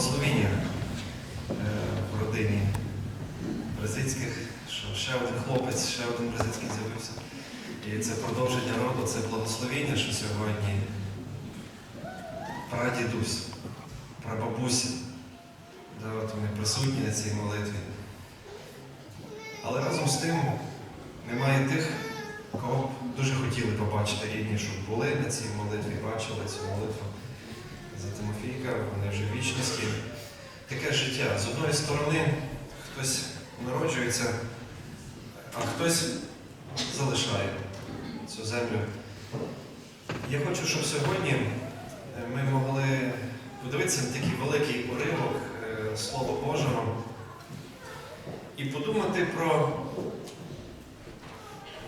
благословіння е, в родині Бразильських, що ще один хлопець, ще один бразильський з'явився. І це продовження роду, це благословіння, що сьогодні прадідусь, прабабуся, да, от вони присутні на цій молитві. Але разом з тим немає тих, кого б дуже хотіли побачити рідні, щоб були на цій молитві, бачили цю молитву за Тимофійка, вони вже вічності. Таке життя. З одної сторони, хтось народжується, а хтось залишає цю землю. Я хочу, щоб сьогодні е, ми могли подивитися на такий великий уривок е, Слова Божого і подумати про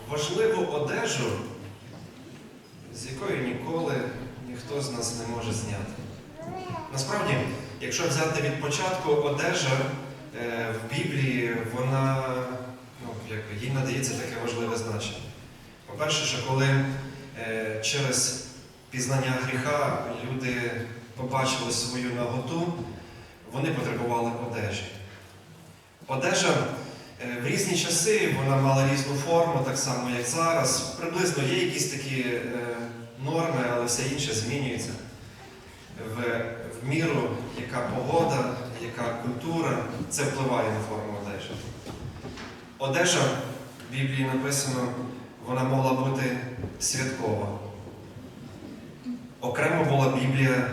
важливу одежу, з якої ніколи ніхто з нас не може зняти. Насправді, якщо взяти від початку одежа е, в Біблії, вона ну, якби, їй надається таке важливе значення. По-перше, що коли е, через пізнання гріха люди побачили свою наготу, вони потребували одежі. Одежа е, в різні часи вона мала різну форму, так само як зараз. Приблизно є якісь такі норми, але все інше змінюється. В, в міру, яка погода, яка культура, це впливає на форму одежі. Одежа в Біблії написано, вона могла бути святкова. Окремо була Біблія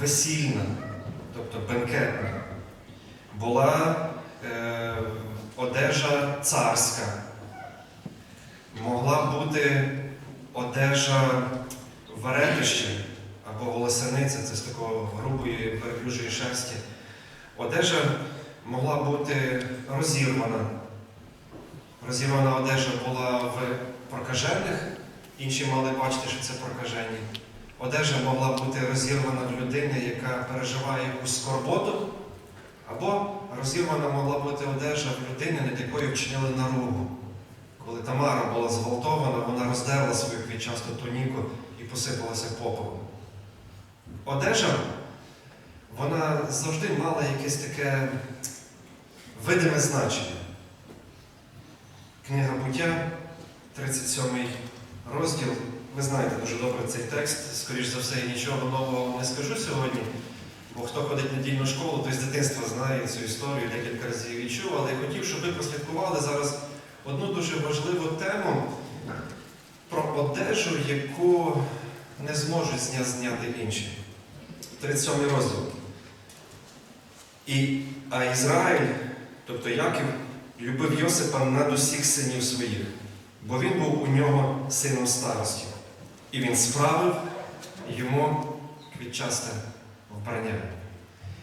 весільна, тобто бенкетна. Була е, одежа царська. Могла бути одежа веретища або волосяниця, це з такого грубої верблюжої шерсті. Одежа могла бути розірвана. Розірвана одежа була в прокажених, інші мали бачити, що це прокажені. Одежа могла бути розірвана в людини, яка переживає якусь скорботу, або розірвана могла бути одежа в людини, над якою вчинили наругу. Коли Тамара була зґвалтована, вона роздерла свою квітчасту туніку посипалася попелом. Одежа, вона завжди мала якесь таке видиме значення. Книга буття, 37 розділ. Ви знаєте дуже добре цей текст. Скоріш за все, я нічого нового не скажу сьогодні. Бо хто ходить недільну школу, той з дитинства знає цю історію, декілька разів її чув, але я хотів, щоб ви прослідкували зараз одну дуже важливу тему про одежу, яку не зможуть зня- зняти інші. 37 розділ. І, а Ізраїль, тобто Яків, любив Йосипа над усіх синів своїх, бо він був у нього сином старості. І він справив йому квітчасте вбрання.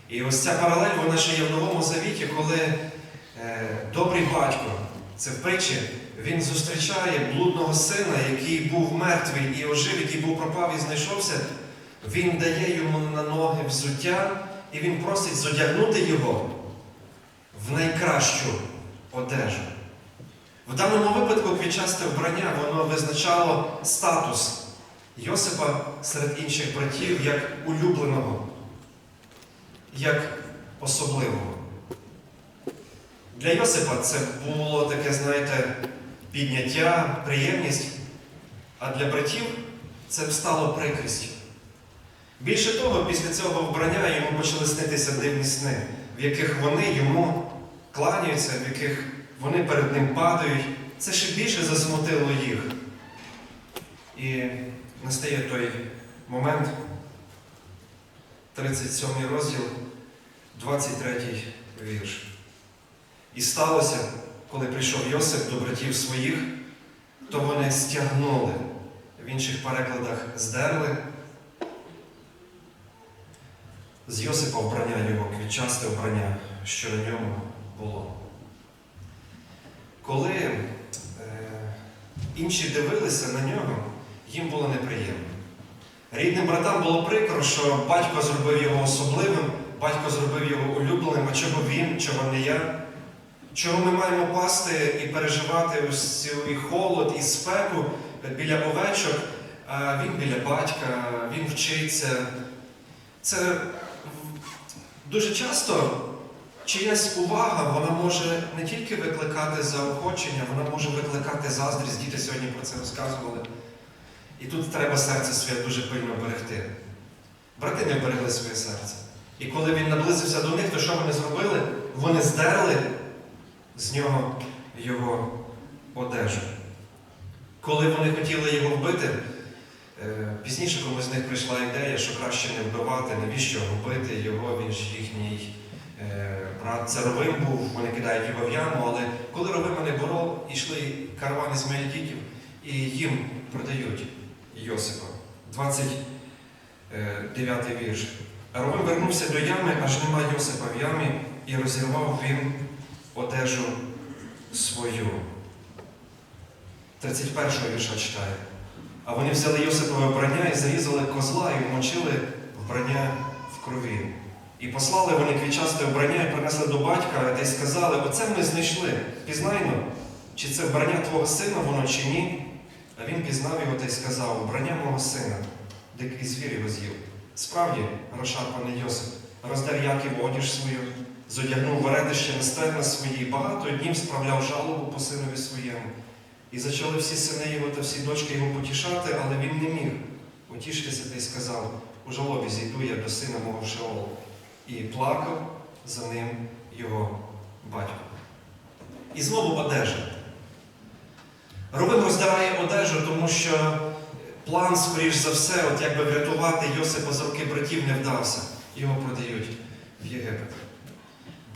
І ось ця паралель, вона ще є в Новому Завіті, коли е, добрий батько, це в він зустрічає блудного сина, який був мертвий і ожив, який був пропав і знайшовся. Він дає йому на ноги взуття, і він просить зодягнути його в найкращу одежу. В даному випадку квітчасте вбрання воно визначало статус Йосипа серед інших братів як улюбленого, як особливого. Для Йосипа це було таке, знаєте, підняття, приємність, а для братів це стало прикрістю. Більше того, після цього вбрання йому почали снитися дивні сни, в яких вони йому кланяються, в яких вони перед ним падають. Це ще більше засмутило їх. І настає той момент, 37 розділ, 23 вірш. І сталося, коли прийшов Йосип до братів своїх, то вони стягнули, в інших перекладах здерли з Йосипа вбрання його, квітчасте вбрання, що на ньому було. Коли е, інші дивилися на нього, їм було неприємно. Рідним братам було прикро, що батько зробив його особливим, батько зробив його улюбленим, а чого він, чого не я. Чого ми маємо пасти і переживати ось цей холод і спеку біля овечок, а він біля батька, він вчиться. Це Дуже часто чиясь увага вона може не тільки викликати заохочення, вона може викликати заздрість. Діти сьогодні про це розказували. І тут треба серце своє дуже пильно берегти. Брати не берегли своє серце. І коли він наблизився до них, то що вони зробили? Вони здерли з нього його одежу. Коли вони хотіли його вбити, е, пізніше комусь з них прийшла ідея, що краще не вбивати, навіщо вбити його, він ж їхній е, брат царовим був, вони кидають його в яму, але коли ровима не боров, йшли каравани з Мелітіків і їм продають Йосипа. 29 вірш. А Ровим вернувся до ями, аж нема Йосипа в ямі, і розірвав він одежу свою. 31 вірша читає. А вони взяли Йосипове вбрання і зарізали козла і вмочили вбрання в крові. І послали вони квічасте вбрання і принесли до батька, та й сказали: Оце ми знайшли. Пізнайно, чи це вбрання твого сина воно чи ні? А він пізнав його та й сказав: Вбрання мого сина, дикий звір його з'їв. Справді, розшарпаний Йосип, роздер Яків одіж свою, зодягнув веретище на стегна свої, багато днів справляв жалобу по синові своєму. І зачали всі сини його та всі дочки його потішати, але він не міг утішитися та й сказав: у жалобі зійду я до сина мого в. І плакав за ним його батько. І знову одежа. Ровим роздирає одежу, тому що план, скоріш за все, от якби врятувати Йосипа з руки братів не вдався. Його продають.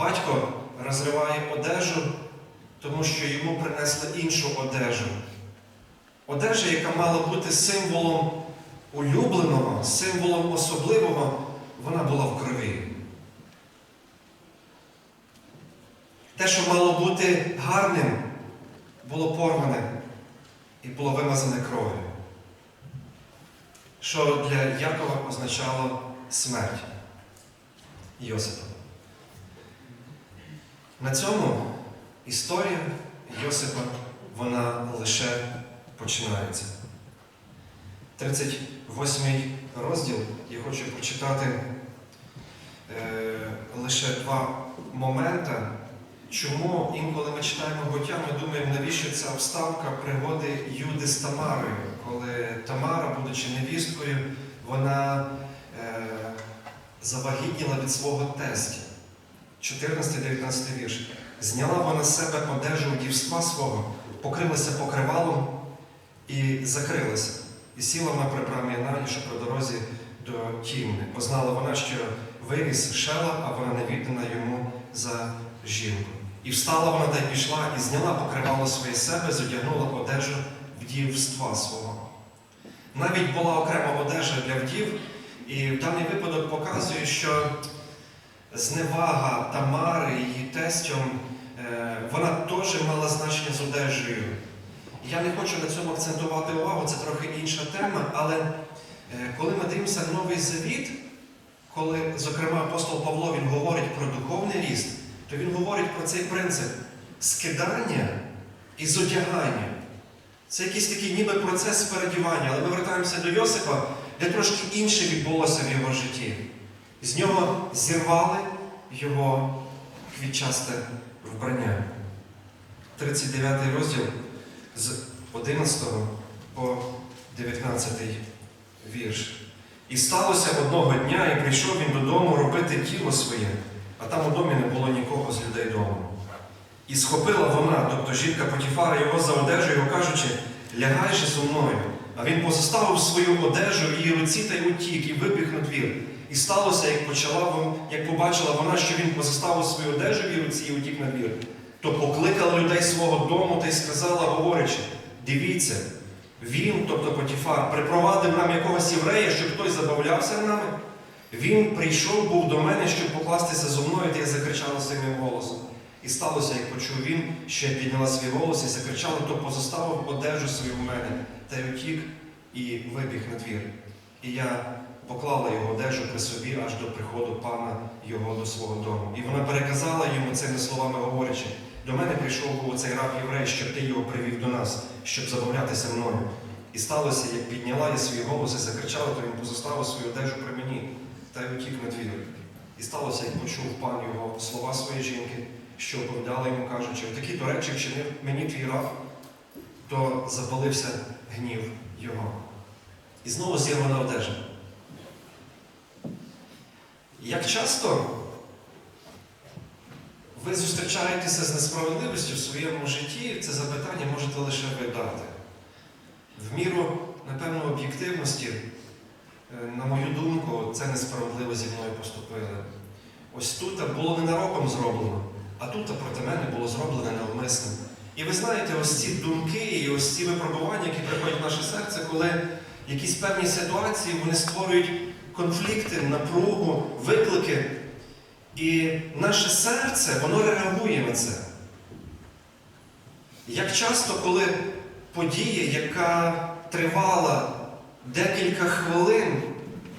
Батько розриває одежу, тому що йому принесли іншу одежу. Одежа, яка мала бути символом улюбленого, символом особливого, вона була в крові. Те, що мало бути гарним, було порване і було вимазане кров'ю, що для Якова означало смерть Йосипа. На цьому історія Йосипа вона лише починається. 38 розділ я хочу прочитати е, лише два моменти, чому інколи ми читаємо буття, ми думаємо, навіщо ця вставка пригоди Юди з Тамарою, коли Тамара, будучи невісткою, вона е, завагітніла від свого тестя. 14-19 вірш. Зняла вона з себе одежу дівства свого, покрилася покривалом і закрилася. І сіла вона при брамі Нані, що по дорозі до Тімни. Познала вона, що виріс шела, а вона не віддана йому за жінку. І встала вона та й пішла, і зняла покривало своє себе, зодягнула одежу вдівства свого. Навіть була окрема одежа для вдів, і в даний випадок показує, що зневага Тамари, її тестям, е, вона теж мала значення з одежею. Я не хочу на цьому акцентувати увагу, це трохи інша тема, але е, коли ми дивимося Новий Завіт, коли, зокрема, апостол Павло він говорить про духовний ріст, то він говорить про цей принцип скидання і зодягання. Це якийсь такий ніби процес передівання, але ми вертаємося до Йосипа, де трошки інше відбулося в його житті. З нього зірвали його квітчасте вбрання. 39 розділ з 11 по 19 вірш. І сталося одного дня, і прийшов він додому робити тіло своє, а там у домі не було нікого з людей дому. І схопила вона, тобто жінка Потіфара, його за одежу, кажучи, лягай же зо мною. А він позоставив свою одежу її руці та й утік, і вибіг на двір. І сталося, як почала як побачила вона, що він позоставив свою одежу в і утік на двір, то покликала людей свого дому та й сказала, говорячи: дивіться, він, тобто Потіфар, припровадив нам якогось єврея, щоб хтось забавлявся нами. Він прийшов був до мене, щоб покластися зо мною, та я закричала сильним голосом. І сталося, як почув він, що я підняла свій голос і закричала, то позоставив одежу свою в мене, та й утік і вибіг на двір. І я поклала його одежу при собі аж до приходу пана його до свого дому. І вона переказала йому цими словами говорячи: до мене прийшов був цей раб єврей, щоб ти його привів до нас, щоб забавлятися мною. І сталося, як підняла я свій голос і закричала, то він позоставив свою одежу при мені та й утік на двір. І сталося, як почув пан його слова своєї жінки, що оповідали йому, кажучи, такі то речі вчинив мені твій раб, то запалився гнів його. І знову зірвана одежа. Як часто ви зустрічаєтеся з несправедливістю в своєму житті, це запитання можете лише ви дати. В міру, напевно, об'єктивності, е, на мою думку, це несправедливо зі мною поступили. Ось тут було ненароком зроблено, а тут проти мене було зроблено навмисно. І ви знаєте, ось ці думки і ось ці випробування, які приходять в наше серце, коли якісь певні ситуації вони створюють конфлікти, напругу, виклики. І наше серце, воно реагує на це. Як часто, коли подія, яка тривала декілька хвилин,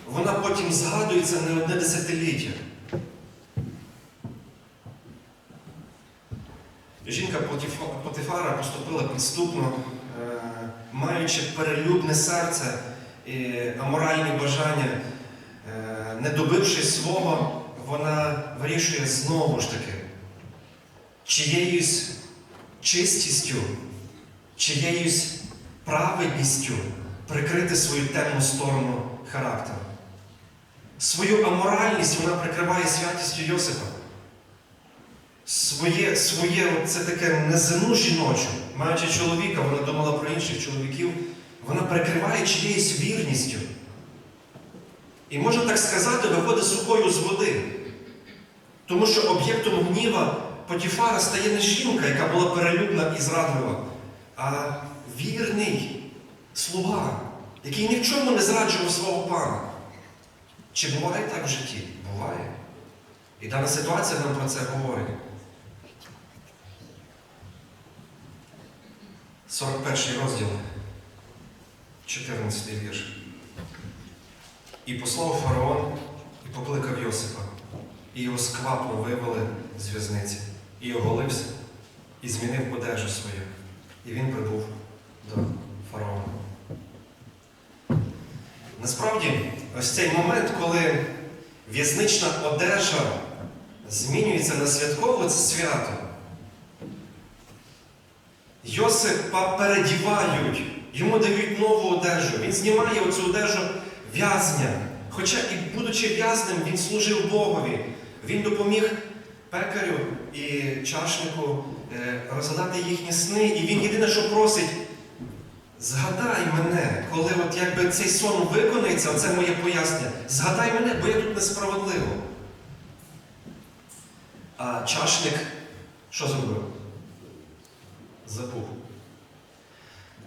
вона потім згадується не одне десятиліття. Жінка Потифара поступила підступно, е, маючи перелюбне серце і аморальні бажання, не добившись свого, вона вирішує знову ж таки чиєюсь чистістю, чиєюсь праведністю прикрити свою темну сторону характеру. Свою аморальність вона прикриває святістю Йосипа. Своє, своє це таке незину жіночу, маючи чоловіка, вона думала про інших чоловіків, вона прикриває чиєюсь вірністю. І можна так сказати, виходить сухою з води. Тому що об'єктом гніва Потіфара стає не жінка, яка була перелюбна і зрадлива, а вірний слуга, який ні в чому не зраджував свого пана. Чи буває так в житті? Буває. І дана ситуація нам про це говорить. 41 розділ, 14 вірш. І послав фараон і покликав Йосипа, і його сквапно вивели з в'язниці, і оголився, і змінив одежу свою. І він прибув до фараона. Насправді, ось цей момент, коли в'язнична одежа змінюється на святкове, це свято. Йосипа передівають, йому дають нову одежу. Він знімає оцю одежу в'язня. Хоча і будучи в'язнем, він служив Богові. Він допоміг пекарю і чашнику е, розгадати їхні сни. І він єдине, що просить, згадай мене, коли от якби цей сон виконається, оце моє пояснення, згадай мене, бо я тут несправедливо. А чашник що зробив? Забув.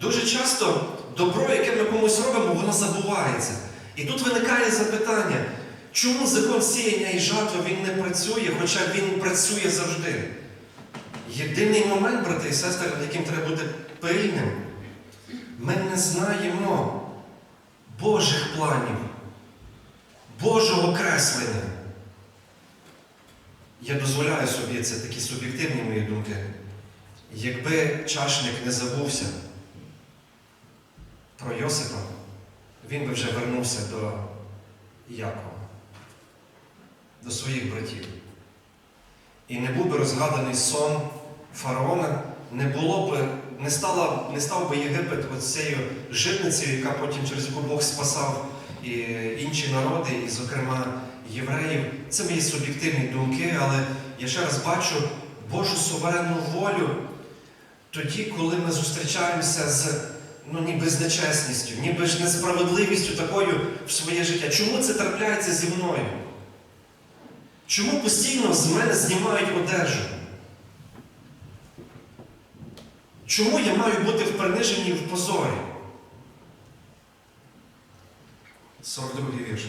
Дуже часто добро, яке ми комусь робимо, воно забувається. І тут виникає запитання, чому закон сіяння і жатви він не працює, хоча він працює завжди. Єдиний момент, брати і сестри, над яким треба бути пильним, ми не знаємо Божих планів, Божого креслення. Я дозволяю собі це такі суб'єктивні мої думки. Якби чашник не забувся про Йосипа, він би вже вернувся до Якова, до своїх братів. І не був би розгаданий сон фараона, не було б, не, стала, не став би Єгипет оцією житницею, яка потім через яку Бог спасав і інші народи, і, зокрема, євреїв. Це мої суб'єктивні думки, але я ще раз бачу Божу суверенну волю тоді, коли ми зустрічаємося з ну, ніби з нечесністю, ніби ж несправедливістю такою в своє життя. Чому це трапляється зі мною? Чому постійно з мене знімають одежу? Чому я маю бути в приниженні і в позорі? 42 вірш.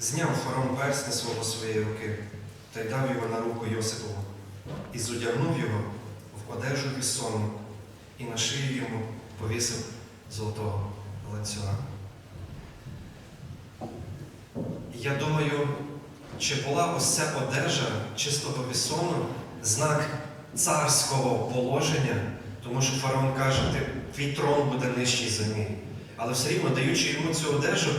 Зняв фараон персня свого своєї руки та й дав його на руку Йосипову, і зодягнув його в одежу вісонну, і на шию йому повісив золотого ланцюга. Я думаю, чи була ось ця одежа чистого вісону знак царського положення, тому що фараон каже, твій трон буде нижчий за мій. Але все рівно, даючи йому цю одежу,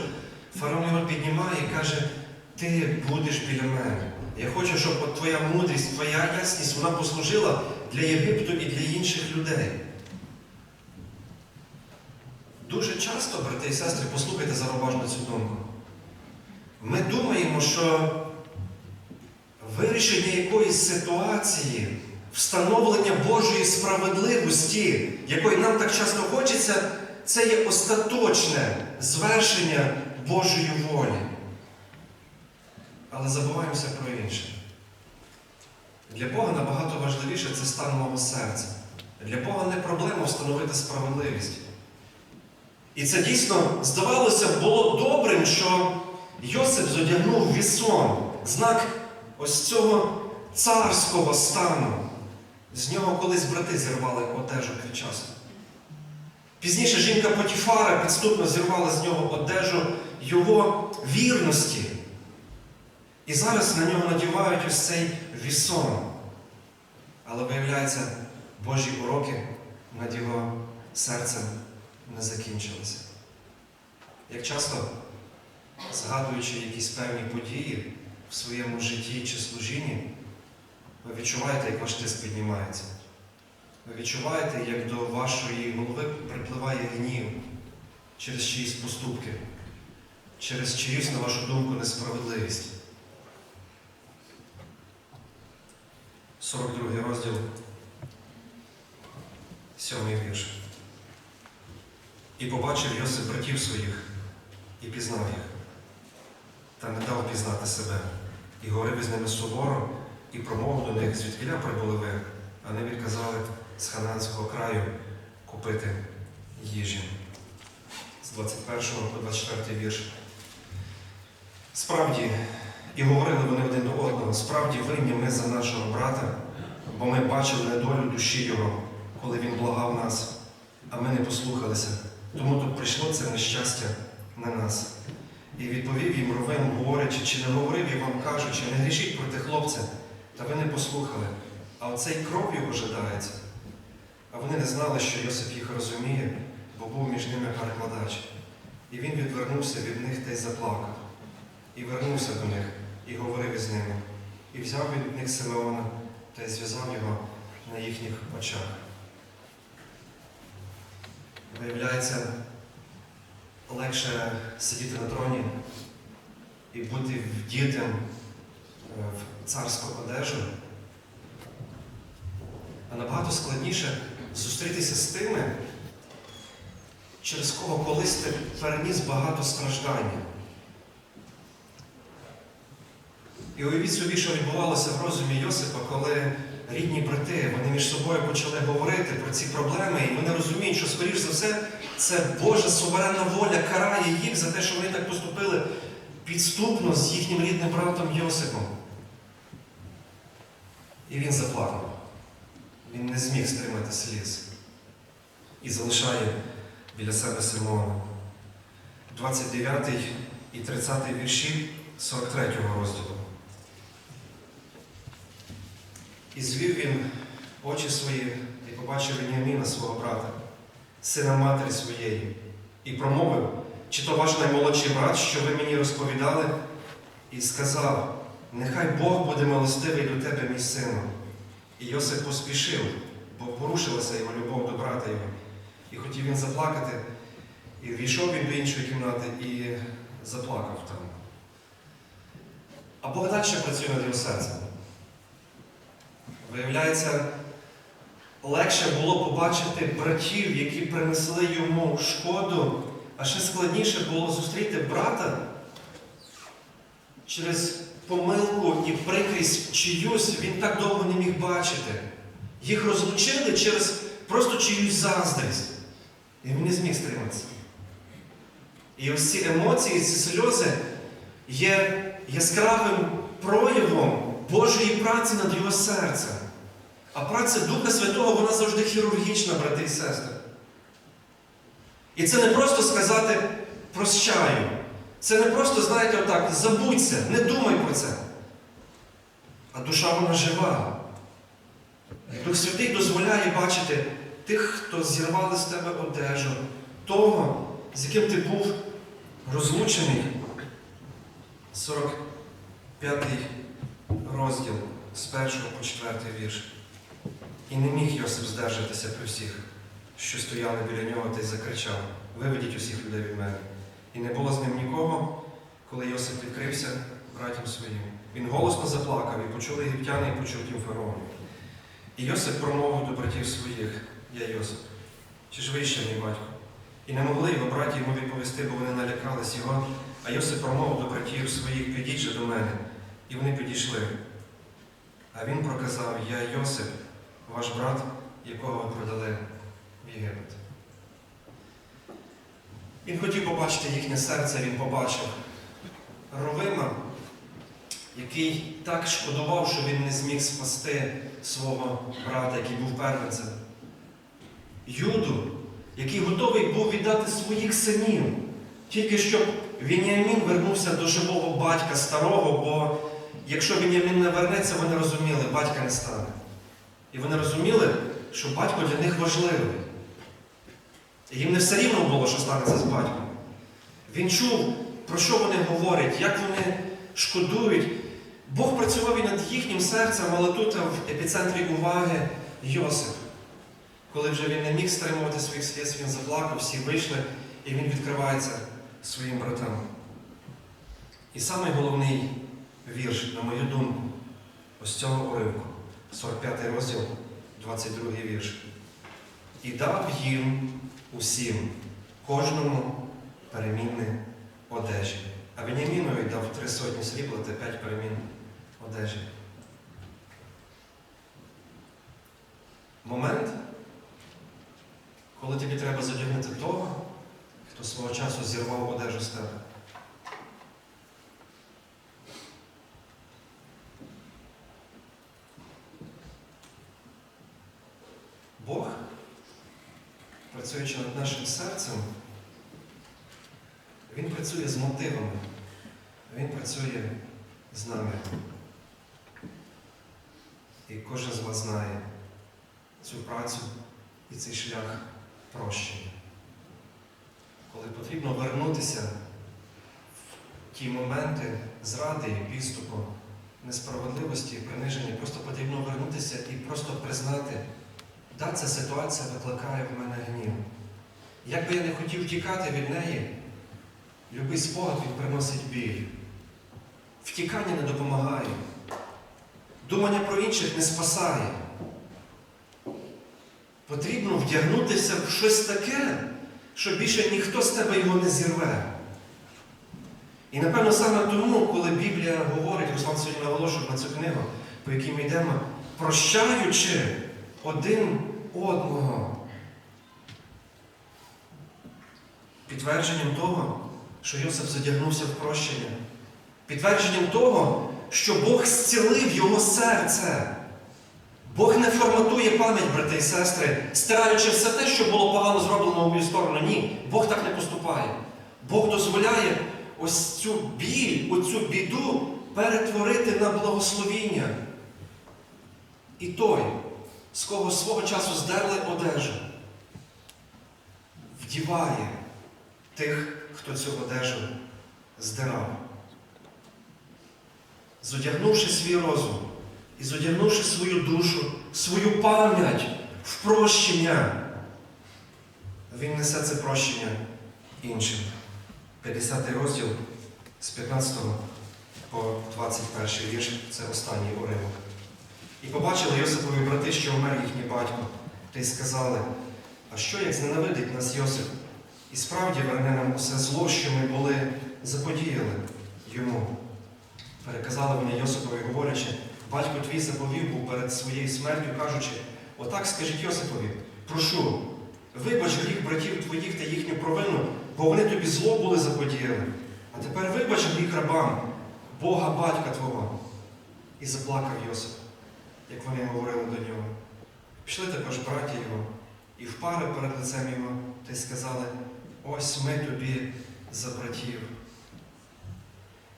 фараон його піднімає і каже, ти будеш біля мене. Я хочу, щоб твоя мудрість, твоя ясність вона послужила для Єгипту і для інших людей. Дуже часто, брати і сестри, послухайте зауважно цю думку. Ми думаємо, що вирішення якоїсь ситуації, встановлення Божої справедливості, якої нам так часто хочеться, це є остаточне звершення Божої волі. Але забуваємося про інше. Для Бога набагато важливіше це стан мого серця. Для Бога не проблема встановити справедливість. І це дійсно, здавалося, було добрим, що Йосип зодягнув вісон, знак ось цього царського стану. З нього колись брати зірвали одежу під часу. Пізніше жінка Потіфара підступно зірвала з нього одежу його вірності. І зараз на нього надівають ось цей вісон. Але виявляється, Божі уроки над його серцем не закінчилися. Як часто, згадуючи якісь певні події в своєму житті чи служінні, ви відчуваєте, як ваш тиск піднімається. Ви відчуваєте, як до вашої голови припливає гнів через чиїсь поступки, через чиюсь, на вашу думку, несправедливість. 42 розділ, 7 вірш. І побачив Йосип братів своїх і пізнав їх, та не дав пізнати себе, і говорив із ними суворо, і промовив до них, звідкіля прибули ви, а не відказали з хананського краю купити їжі. З 21 по 24 вірш. Справді, і говорили вони один до одного, справді винні ми за нашого брата, бо ми бачили недолю душі його, коли він благав нас, а ми не послухалися. Тому тут прийшло це нещастя на нас. І відповів їм Ровен, говорячи, чи не говорив я вам кажучи, не грішіть проти хлопця, та ви не послухали, а оцей кров його жадається. А вони не знали, що Йосип їх розуміє, бо був між ними перекладач. І він відвернувся від них та й заплакав. І вернувся до них, і говорив із ними, і взяв від них Симеона та й зв'язав його на їхніх очах. Виявляється, легше сидіти на троні і бути вдітим е, в царську одежу, а набагато складніше зустрітися з тими, через кого колись ти переніс багато страждання. І уявіть собі, що відбувалося в розумі Йосипа, коли рідні брати вони між собою почали говорити про ці проблеми, і вони розуміють, що, скоріш за все, це Божа суверенна воля карає їх за те, що вони так поступили підступно з їхнім рідним братом Йосипом. І він заплакав. Він не зміг стримати сліз і залишає біля себе Симона. 29 і 30 вірші 43 розділу. І звів він очі свої і побачив Веніаміна свого брата, сина матері своєї, і промовив, чи то ваш наймолодший брат, що ви мені розповідали, і сказав: Нехай Бог буде милостивий до тебе, мій сину. І Йосип поспішив, бо порушилася його любов до брата його. І хотів він заплакати, і війшов він до іншої кімнати і заплакав там. А Бог далі працює над його серцем. Виявляється, легше було побачити братів, які принесли йому шкоду, а ще складніше було зустріти брата через помилку і прикрість чиюсь він так довго не міг бачити. Їх розлучили через просто чиюсь заздрість. І він не зміг стриматися. І ось ці емоції, ці сльози є яскравим проявом Божої праці над його серцем. А праця Духа Святого, вона завжди хірургічна, брати і сестри. І це не просто сказати прощаю. Це не просто, знаєте, отак, забудься, не думай про це. А душа вона жива. Дух Святий дозволяє бачити тих, хто зірвали з тебе одежу, того, з яким ти був розлучений. п'ятий розділ з першого по четвертий вірш. І не міг Йосип здержатися при всіх, що стояли біля нього, та й закричав: Виведіть усіх людей від мене. І не було з ним нікого, коли Йосип відкрився братям своїм. Він голосно заплакав, і почули єгиптяни, і почув тім фараон. І Йосип промовив до братів своїх, я Йосип, чи ж ви ще мій батько? І не могли його браті йому відповісти, бо вони налякались його. А Йосип промовив до братів своїх, підіть же до мене. І вони підійшли. А він проказав, я Йосип, ваш брат, якого ви продали в Єгипет. Він хотів побачити їхнє серце, він побачив Ровима, який так шкодував, що він не зміг спасти свого брата, який був первенцем. Юду, який готовий був віддати своїх синів, тільки щоб Вініамін вернувся до живого батька старого, бо якщо Вініамін не вернеться, вони розуміли, батька не стане. І вони розуміли, що батько для них важливий. Їм не все рівно було, що станеться з батьком. Він чув, про що вони говорять, як вони шкодують. Бог працював і над їхнім серцем, але тут в епіцентрі уваги Йосип. Коли вже він не міг стримувати своїх сліз, він заплакав, всі вийшли, і він відкривається своїм братам. І самий головний вірш, на мою думку, ось цього уривку, 45 розділ, 22 вірш. І дав їм усім, кожному перемінні одежі. А Веніамінові дав три сотні срібла та п'ять перемін одежі. Момент, коли тобі треба задягнути того, хто свого часу зірвав одежу з тебе. Бог, працюючи над нашим серцем, Він працює з мотивами, Він працює з нами. І кожен з вас знає цю працю і цей шлях прощення. Коли потрібно вернутися в ті моменти зради і підступу, несправедливості, приниження, просто потрібно вернутися і просто признати, да, ця ситуація викликає в мене гнів. Як би я не хотів тікати від неї, любий спогад він приносить біль. Втікання не допомагає. Думання про інших не спасає. Потрібно вдягнутися в щось таке, що більше ніхто з тебе його не зірве. І напевно саме тому, коли Біблія говорить, Руслан сьогодні наголошував на цю книгу, по якій ми йдемо, прощаючи один одного. Підтвердженням того, що Йосип задягнувся в прощення. Підтвердженням того, що Бог зцілив його серце. Бог не форматує пам'ять, брати і сестри, стираючи все те, що було погано зроблено в мою сторону. Ні, Бог так не поступає. Бог дозволяє ось цю біль, оцю біду перетворити на благословіння. І той, з кого свого часу здерли одежу, вдіває тих, хто цю одежу здирав. Зодягнувши свій розум і зодягнувши свою душу, свою пам'ять в прощення, він несе це прощення іншим. 50 розділ з 15 по 21 вірш це останній уривок. І побачили Йосипові брати, що умер їхній батько, та й сказали, а що як зненавидить нас Йосип? І справді верне нам усе зло, що ми були заподіяли йому. Переказали вони Йосипові, говорячи, батько твій заповів був перед своєю смертю, кажучи, отак скажіть Йосипові, прошу, вибач гріх братів твоїх та їхню провину, бо вони тобі зло були заподіяли. А тепер вибач гріх рабам, Бога батька Твого. І заплакав Йосип, як вони говорили до нього. Пішли також браті його і впали перед лицем його та й сказали, ось ми тобі за братів.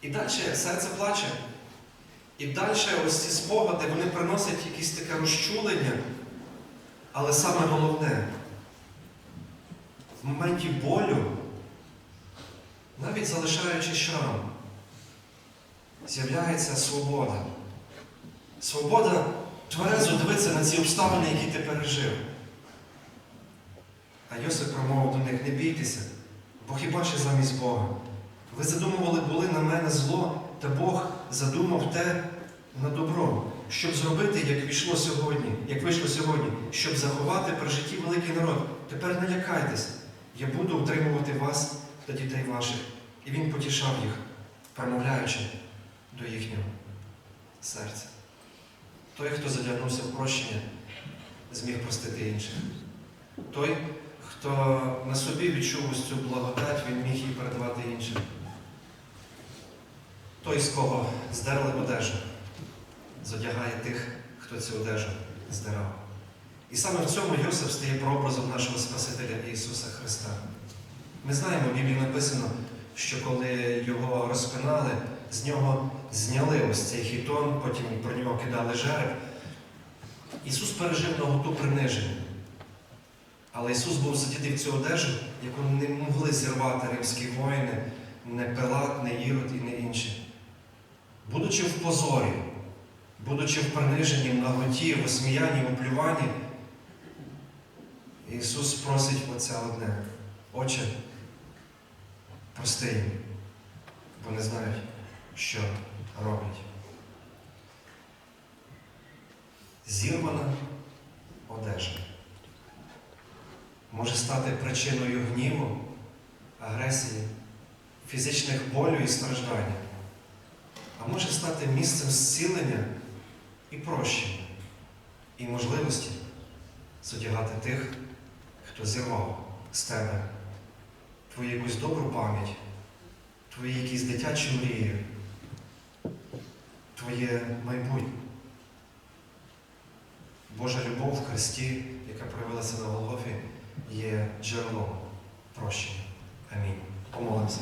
І далі серце плаче. І далі ось ці спогади вони приносять якесь таке розчулення. Але саме головне, в моменті болю, навіть залишаючи шрам, з'являється свобода. Свобода тверезо дивитися на ці обставини, які ти пережив. А Йосип промовив до них, не бійтеся, бо хіба що замість Бога. Ви задумували були на мене зло, та Бог задумав те на добро, щоб зробити, як війшло сьогодні, як вийшло сьогодні, щоб заховати при житті великий народ. Тепер не лякайтеся, я буду утримувати вас та дітей ваших. І він потішав їх, промовляючи до їхнього серця. Той, хто задягнувся в прощення, зміг простити інших. Той, хто на собі відчув ось цю благодать, він міг її передавати іншим. Той, з кого здерли одежу, задягає тих, хто цю одежу здирав. І саме в цьому Йосип стає прообразом нашого Спасителя Ісуса Христа. Ми знаємо, в Біблії написано, що коли його розпинали, з нього зняли ось цей хітон, потім про нього кидали жереб. Ісус пережив наготу приниження. Але Ісус був задітий в цю одежу, яку не могли зірвати римські воїни, не Пилат, не Ірод і не інші. Будучи в позорі, будучи в приниженні, в наготі, в осміянні, в оплюванні, Ісус просить Отця одне. Отче, прости бо не знають, що роблять. Зірвана одежа. Може стати причиною гніву, агресії, фізичних болю і страждань, а може стати місцем зцілення і прощення, і можливості зодягати тих, хто зірвав з тебе. Твою якусь добру пам'ять, твої якісь дитячі мрії, твоє майбутнє. Божа любов в Христі, яка проявилася на Голгофі, є джерелом прощення. Амінь. Помолимося.